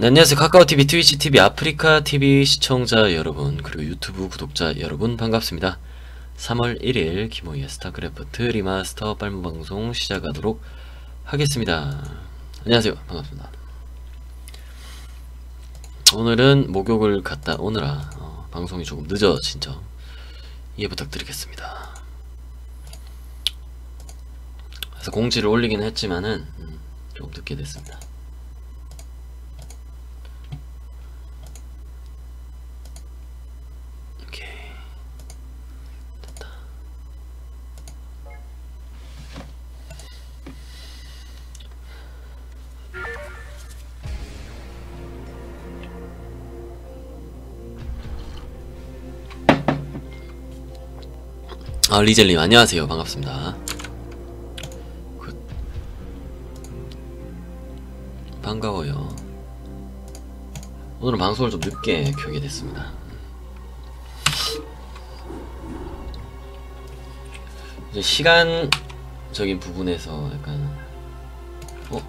네, 안녕하세요. 카카오TV, 트위치TV, 아프리카TV 시청자 여러분, 그리고 유튜브 구독자 여러분 반갑습니다. 3월 1일 김호희의 스타크래프트 리마스터 빨무 방송 시작하도록 하겠습니다. 안녕하세요. 반갑습니다. 오늘은 목욕을 갔다 오느라 어, 방송이 조금 늦어진 점 이해 부탁드리겠습니다. 그래서 공지를 올리긴 했지만은 음, 좀 늦게 됐습니다. 아 리젤님 안녕하세요 반갑습니다. 그- 반가워요. 오늘은 방송을 좀 늦게 켜게 됐습니다. 이제 시간적인 부분에서 약간 어?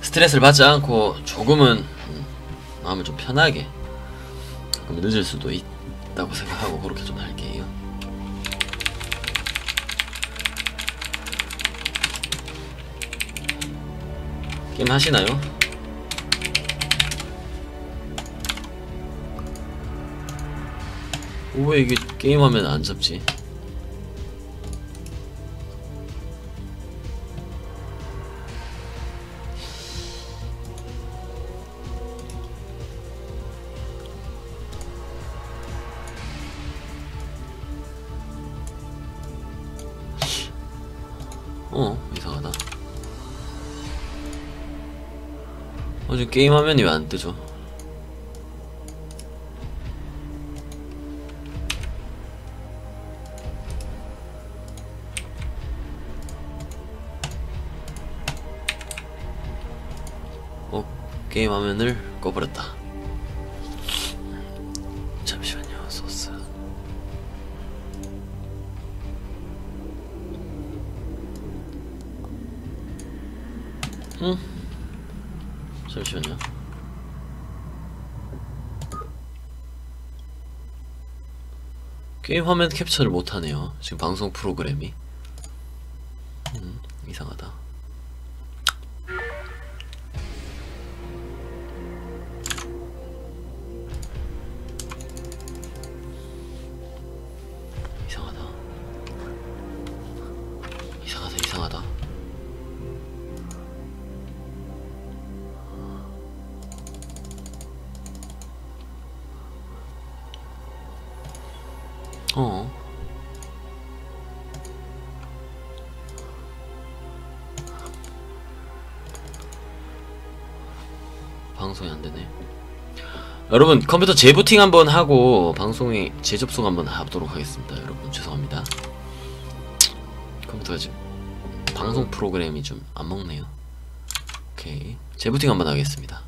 스트레스를 받지 않고 조금은 음, 마음을 좀 편하게 조금 늦을 수도 있다고 생각하고 그렇게 좀 할게요. 게임 하시나요? 오, 왜 이게 게임하면 안 잡지? 어, 이상하다. 어, 지금 게임 화면이 왜 안 뜨죠? 어, 게임 화면을 꺼버렸다. 잠시만 응? 잠시만요. 게임 화면 캡처를 못하네요. 지금 방송 프로그램이. 음, 이상하다. 이상하다. 이상하다, 이상하다. 어. 방송이 안 되네. 여러분 컴퓨터 재부팅 한번 하고 방송에 재접속 한번 하도록 하겠습니다. 여러분 죄송합니다. 컴퓨터가 지금 방송 프로그램이 좀 안 먹네요. 오케이 재부팅 한번 하겠습니다.